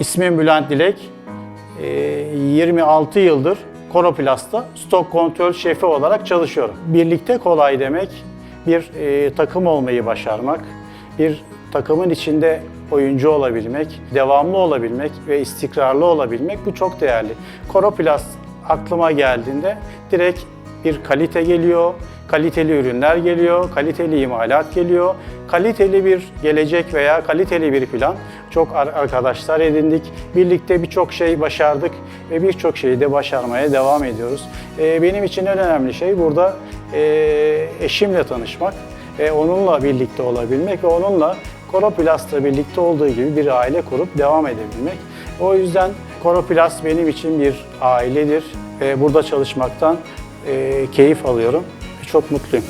İsmim Bülent Dilek. Ee, 26 yıldır Koroplast'ta stok kontrol şefi olarak çalışıyorum. Birlikte kolay demek, bir e, takım olmayı başarmak, bir takımın içinde oyuncu olabilmek, devamlı olabilmek ve istikrarlı olabilmek bu çok değerli. Koroplast aklıma geldiğinde direkt bir kalite geliyor, kaliteli ürünler geliyor, kaliteli imalat geliyor, kaliteli bir gelecek veya kaliteli bir plan. Çok ar- arkadaşlar edindik, birlikte birçok şey başardık ve birçok şeyi de başarmaya devam ediyoruz. Ee, benim için en önemli şey burada e, eşimle tanışmak ve onunla birlikte olabilmek ve onunla Koroplast'la birlikte olduğu gibi bir aile kurup devam edebilmek. O yüzden Koroplast benim için bir ailedir ve burada çalışmaktan e, keyif alıyorum çok mutluyum.